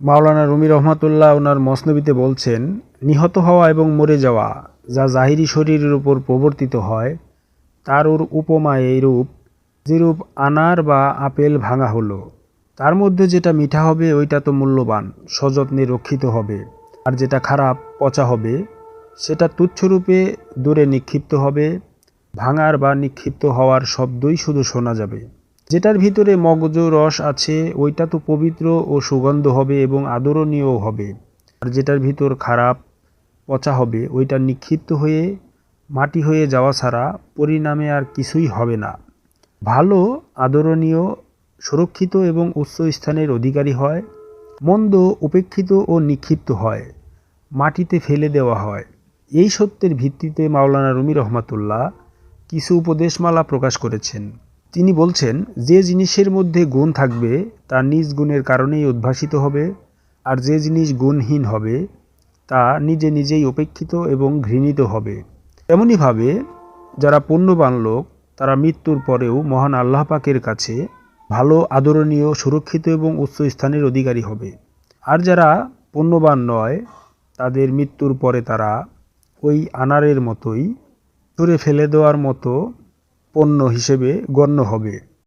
মাওলানা রুমি রহমাতুল্লাহ ওনার মসনবিতে বলছেন, নিহত হওয়া এবং মরে যাওয়া যা জাহিরি শরীরের উপর প্রবর্তিত হয়, তার ওর উপমা এইরূপ, যেরূপ আনার বা আপেল ভাঙা হলো। তার মধ্যে যেটা মিঠা হবে, ওইটা তো মূল্যবান, সযত্নে রক্ষিত হবে। আর যেটা খারাপ, পচা হবে, সেটা তুচ্ছরূপে দূরে নিক্ষিপ্ত হবে। ভাঙার বা নিক্ষিপ্ত হওয়ার শব্দই শুধু শোনা যাবে। যেটার ভিতরে মগজ রস আছে, ওইটা তো পবিত্র ও সুগন্ধ হবে এবং আদরণীয় হবে। আর যেটার ভিতর খারাপ পচা হবে, ওইটা নিক্ষিপ্ত হয়ে, মাটি হয়ে যাওয়া ছাড়া পরিণামে আর কিছুই হবে না। ভালো, আদরণীয়, সুরক্ষিত এবং উচ্চ স্থানের অধিকারী হয়, মন্দ, উপেক্ষিত ও নিক্ষিপ্ত হয়, মাটিতে ফেলে দেওয়া হয়। এই সত্যের ভিত্তিতে মাওলানা রুমি রহমাতুল্লাহ কিছু উপদেশমালা প্রকাশ করেছেন। তিনি বলছেন, যে জিনিসের মধ্যে গুণ থাকবে, তা নিজ গুণের কারণেই উদ্ভাসিত হবে, আর যে জিনিস গুণহীন হবে, তা নিজে নিজেই উপেক্ষিত এবং ঘৃণিত হবে। তেমনিভাবে, যারা পুণ্যবান লোক, তারা মৃত্যুর পরেও মহান আল্লাহ পাকের কাছে ভালো, আদরণীয়, সুরক্ষিত এবং উচ্চ স্থানের অধিকারী হবে। আর যারা পুণ্যবান নয়, তাদের মৃত্যুর পরে তারা ওই আনারের মতোই ছুঁড়ে ফেলে দেওয়ার মতো পণ্য হিসেবে গণ্য হবে।